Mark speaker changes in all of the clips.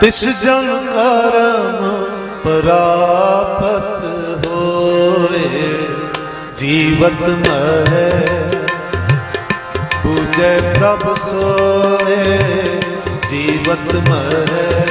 Speaker 1: ਤਿਸ ਜਨ ਕਰਮ ਪ੍ਰਾਪਤ ਹੋਏ, ਜੀਵਤ ਮਰੈ ਪੂਜੈ ਪ੍ਰਭ ਸੋਏ, ਜੀਵਤ ਮਰੈ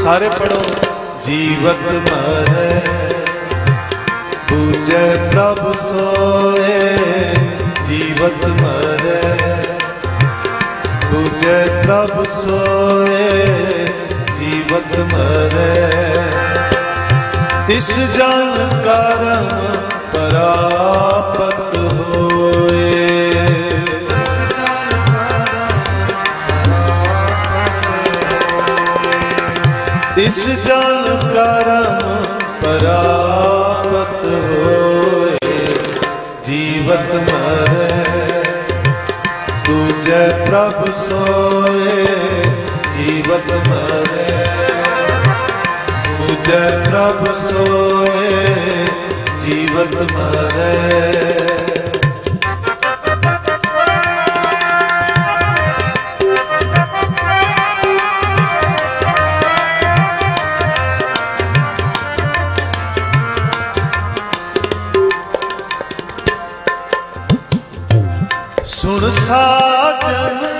Speaker 1: ਸਾਰੇ ਪੜੋ ਜੀਵਤ ਮਰੈ ਪੂਜੈ ਪ੍ਰਭ ਸੋਏ ਜੀਵਤ ਮਰੈ। ਪੂਜੈ ਤਬ ਸੋਏ ਜੀਵਤ ਮਰੈ। ਤਿਸ ਜਨ ਕਰਮ ਪ੍ਰਾਪਤ ਹੋਏ। ਇਸ ਜਨ ਪ੍ਰਭ ਸੋਏ ਜੀਵਤ ਮਰੇ ਤੁਜੈ ਪ੍ਰਭ ਸੋਏ ਜੀਵਤ ਮਰੇ ਸੁਣ ਸਾਜਨ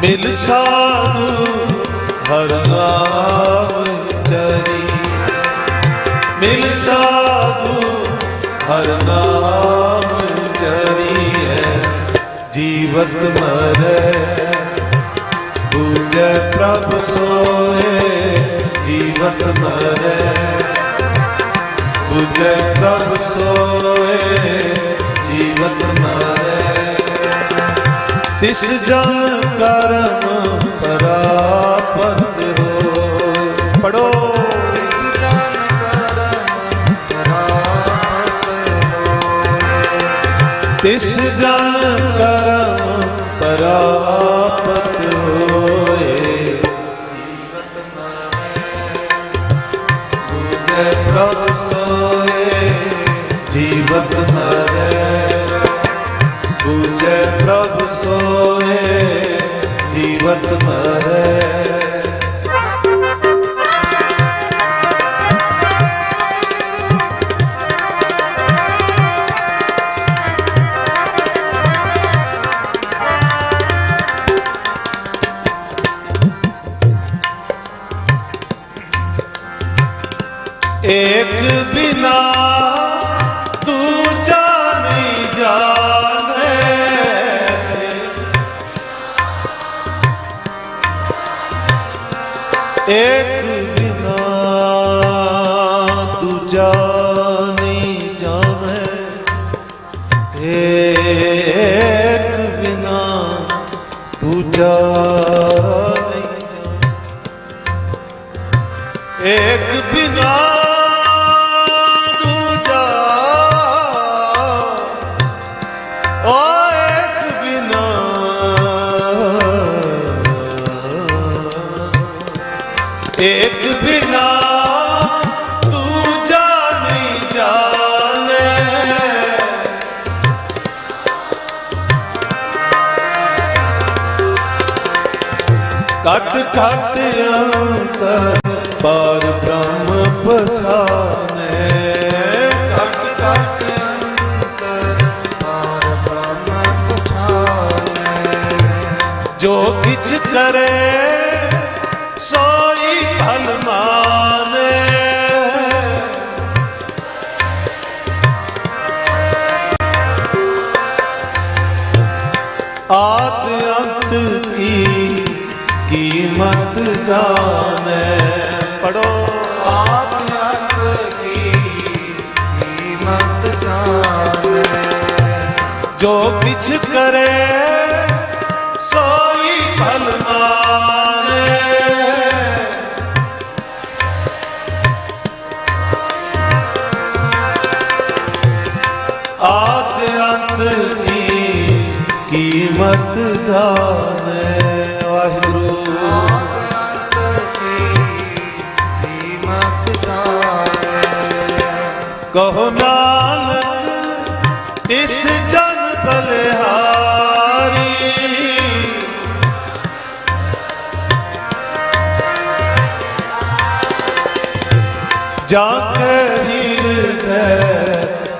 Speaker 1: ਮਿਲ ਸਾਧੂ ਹਰ ਨਾਮ ਚਰੀ। ਮਿਲ ਸਾਧੂ ਹਰ ਨਾਮ ਚਰੀਏ ਜੀਵਤ ਮਰੈ ਪੂਜੈ ਪ੍ਰਭ ਸੋਏ, ਜੀਵਤ ਮਰੈ। ਪੂਜੈ ਪ੍ਰਭ ਸੋਏ, ਜੀਵਤ ਮਰੈ। ਤਿਸ ਜਨ ਕਰਮ ਪ੍ਰਾਪਤ ਹੋ। ਪੜੋ ਤਿਸ ਜਨ ਕਰਮ ਪ੍ਰਾਪਤ ਜੀਵਤ ਮਰੈ। एक ਏਕ ਦੂਜਾ ਨਹੀਂ ਜਾਣੈ। ਏਕ ਬਿਨਾ ਦੂਜਾ ਨਹੀਂ ਜਾਣੈ। ਏਕ ਬਿਨਾ ਘਟ ਅੰਤਰ ਪਰ ਬ੍ਰਹਮ ਪਛਾਨੈ
Speaker 2: ਘਟ ਘਟ ਅੰਤਰ ਪਾਰ ਬ੍ਰਹਮ ਪਛਾਨੈ
Speaker 1: ਜੋ ਕਿਛ ਕਰੇ ਸੋਈ ਭਲ ਮਾਨੈ ਆਦ ਜਾਣੈ। ਪੜੋ
Speaker 2: ਆਪ ਅੰਤ ਕੀ, ਕੀਮਤ ਜਾਣੈ।
Speaker 1: ਜੋ ਕਿਛ ਕਰੇ, ਸੋਈ ਭਲ ਮਾਨੇ ਆਦ ਅੰਤ ਕੀ, ਕੀਮਤ ਜਾਣੇ, ਵਾਹਿਗੁਰੂ। ਕਹੋ ਨਾਨਕ, ਇਸ ਜਨ ਬਲਿਹਾਰੀ। ਜਾ ਕੇ ਹਿਰਦੈ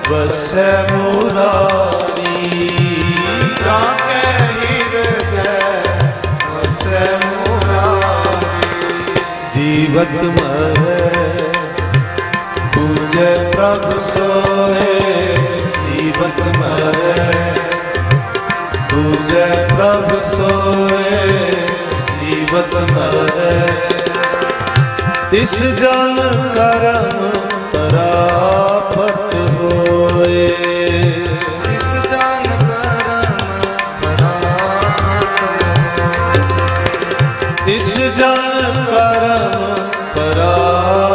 Speaker 1: ਵਸੈ ਮੁਰਾਰੀ।
Speaker 2: ਜਾ ਕੇ ਹਿਰਦੈ ਵਸੈ ਮੁਰਾਰੀ।
Speaker 1: ਜੀਵਤ ਮਰੈ ਪ੍ਰਭ ਸੋਏ ਜੀਵਤ ਮਰੈ। ਪੂਜੈ ਪ੍ਰਭ ਸੋਏ ਜੀਵਤ ਮਰੈ। ਤਿਸ ਜਨ ਕਰਮ ਪਰਾਪਤ ਹੋਏ।
Speaker 2: ਇਸ ਜਨ ਕਰਮ ਪਰਾਪਤ
Speaker 1: ਇਸ ਜਨ ਕਰਮ ਪਰਾਪਤ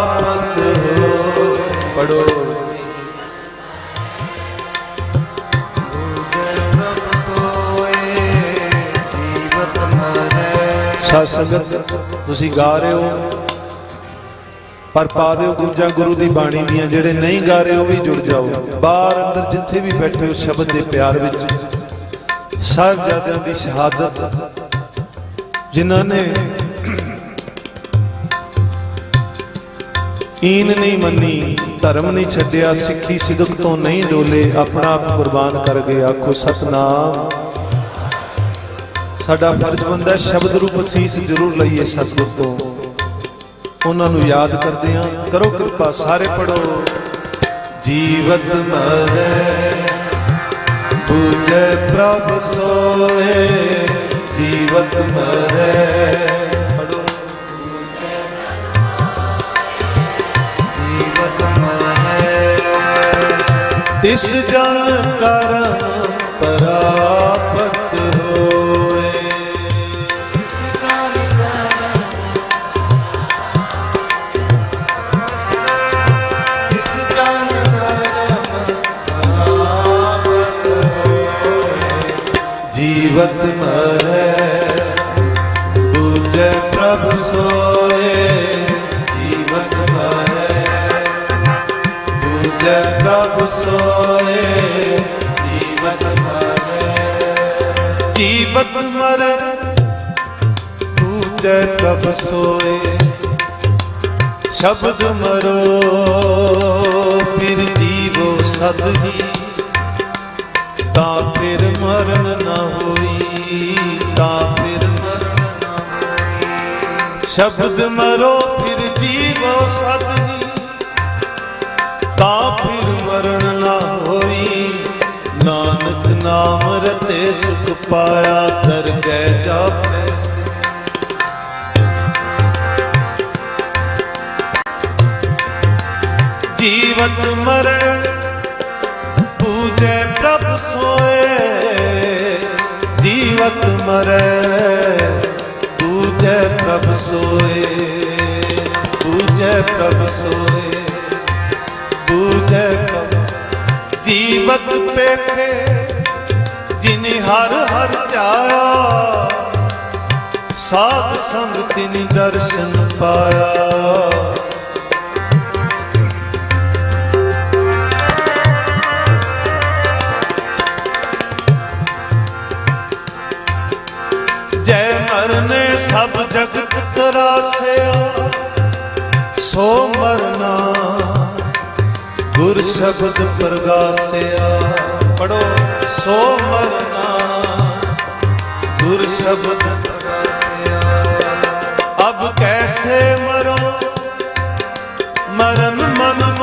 Speaker 1: ਸਾਧ ਸੰਗਤ, ਤੁਸੀਂ ਗਾ ਰਹੇ ਹੋ। ਪਰ ਪਾ ਦਿਓ ਗੁੰਜਾਂ ਗੁਰੂ ਦੀ ਬਾਣੀ ਦੀਆਂ, ਜਿਹੜੇ ਨਹੀਂ ਗਾ ਰਹੇ ਉਹ ਵੀ ਜੁੜ ਜਾਓ। ਬਾਹਰ ਅੰਦਰ ਜਿੱਥੇ ਵੀ ਬੈਠੇ ਹੋ, ਸ਼ਬਦ ਦੇ ਪਿਆਰ ਵਿੱਚ। ਸਾਹਿਬਜ਼ਾਦਿਆਂ ਦੀ ਸ਼ਹਾਦਤ, ਜਿਨ੍ਹਾਂ ਨੇ ਈਨ ਨਹੀਂ ਮੰਨੀ, ਧਰਮ ਨਹੀਂ ਛੱਡਿਆ, ਸਿੱਖੀ ਸਿਦਕ ਤੋਂ ਨਹੀਂ ਡੋਲੇ, ਆਪਣਾ ਆਪ ਕੁਰਬਾਨ ਕਰ ਗਏ, ਆਖੋ ਸਤਨਾਮ। ਸਾਡਾ ਫਰਜ਼ ਬੰਦਾ ਹੈ ਸ਼ਬਦ ਰੂਪ ਅਸੀਸ ਜ਼ਰੂਰ ਲਈਏ ਸਤਿਗੁਰ ਤੋਂ। ਉਹਨਾਂ ਨੂੰ ਯਾਦ ਕਰਦੇ ਹਾਂ। ਕਰੋ ਕਿਰਪਾ, ਸਾਰੇ ਪੜੋ ਜੀਵਤ ਮਰੈ ਬੂਝੈ ਪ੍ਰਭ ਸੋਏ। ਜੀਵਤ ਮਰੈ ਪੜੋ
Speaker 2: ਜੀਵਤ ਮਰੈ
Speaker 1: ਤਿਸ ਜਨ ਕਰਮ ਜੀਵਤ ਮਰੈ। ਬੂਝੈ ਪ੍ਰਭ ਸੋਏ, ਜੀਵਤ ਮਰੈ। ਬੂਝੈ ਪ੍ਰਭ ਸੋਏ, ਜੀਵਤ ਮਰੈ। ਜੀਵਤ ਮਰੈ, ਬੂਝੈ ਪ੍ਰਭ ਸੋਏ। ਸ਼ਬਦ ਮਰੋ, ਫਿਰ ਜੀਵੋ ਸਦ ਤਾਂ ਫਿਰ ਮਰਨ ਨਾ ਹੋਈ ਤਾਂ ਫਿਰ ਮਰਨ ਨਾ ਸ਼ਬਦ ਮਰੋ ਫਿਰ ਜੀਵੋ ਸਦ। ਤਾ ਫਿਰ ਮਰਨ ਨਾ ਹੋਈ। ਨਾਨਕ ਨਾਮ ਰਤੇ ਸੁਖ ਪਾਇਆ, ਦਰਗਹਿ ਜਾਪੈ ਜੀਵਤ ਮਰੈ ਪੂਜੈ ਪ੍ਰਭ ਸੋਏ। ਜੀਵਤ ਮਰੈ, ਪੂਜੈ ਪ੍ਰਭ ਸੋਏ, ਪੂਜੈ ਪ੍ਰਭ ਸੋਏ, ਪੂਜੈ ਪ੍ਰਭ। ਜੀਵਤ ਪੇਖੇ, ਜਿਨੇ ਹਰ ਹਰ ਧਿਆਇਆ ਸਾਧ ਸੰਗ ਤਿਨ ਦਰਸ਼ਨ ਪਾਇਆ। ਸਭ ਜਗਤ ਤਰਾਸਿਆ। ਸੋ ਮਰਨਾ, ਗੁਰ ਸ਼ਬਦ ਪ੍ਰਗਾਸਿਆ। ਪੜੋ, ਸੋ ਮਰਨਾ, ਗੁਰ ਸ਼ਬਦ
Speaker 2: ਪ੍ਰਗਾਸਿਆ।
Speaker 1: ਅਬ ਕੈਸੇ ਮਰੋ, ਮਰਨ ਮਨ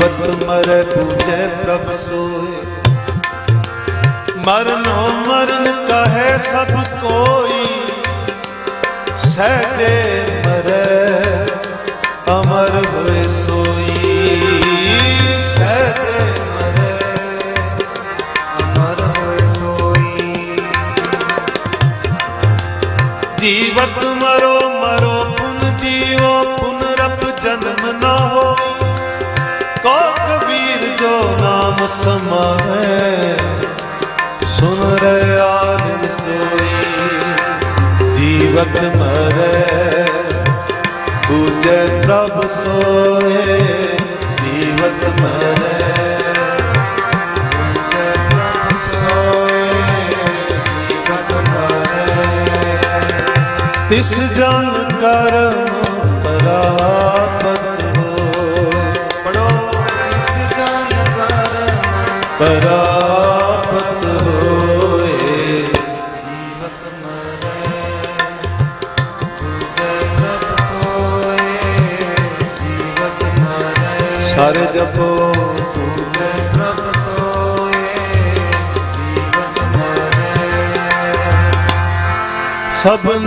Speaker 1: ਜਾਣਿਆ ਜੀਵਤ ਮਰੈ ਪੂਜੈ ਪ੍ਰਭ ਸੋਏ। ਮਰਨੋ ਮਰਨ ਕਹੈ ਸਭ ਕੋਈ, ਸਹਜੇ ਮਰੈ, ਅਮਰ ਹੋਏ ਸੋਈ। ਸਹਜੇ
Speaker 2: ਮਰੈ, ਅਮਰ ਹੋਏ ਸੋਈ।
Speaker 1: ਜੀਵਤ ਮਰੋ ਮਰੋ ਪੁਨ ਜੀਵੋ ਪੁਨਰਪ ਜਨਮ ਨਾ ਹੋ। ਸਮਾਵੇ ਸੁਨ ਰਿਆ ਸੋਈ ਜੀਵਤ ਮਰੈ ਪੂਜੈ ਪ੍ਰਭ ਸੋਏ ਜੀਵਤ ਮਰੈ
Speaker 2: ਜੈ ਪ੍ਰਭ ਸੋਏ ਜੀਵਤ ਮਰੈ
Speaker 1: ਤਿਸ
Speaker 2: ਜਨ ਕਰਮ
Speaker 1: ਪਰਾਪਤ ਹੋਏ।
Speaker 2: ਜੀਵਤ ਮਰੈ ਜੈ ਪ੍ਰਭ ਸੋਏ ਜੀਵਤ ਮਰੈ
Speaker 1: ਸਾਰੇ ਜਪੋ
Speaker 2: ਜੈ ਪ੍ਰਭ ਸੋਏ ਜੀਵਤ ਮਰੈ।
Speaker 1: ਸਭਨ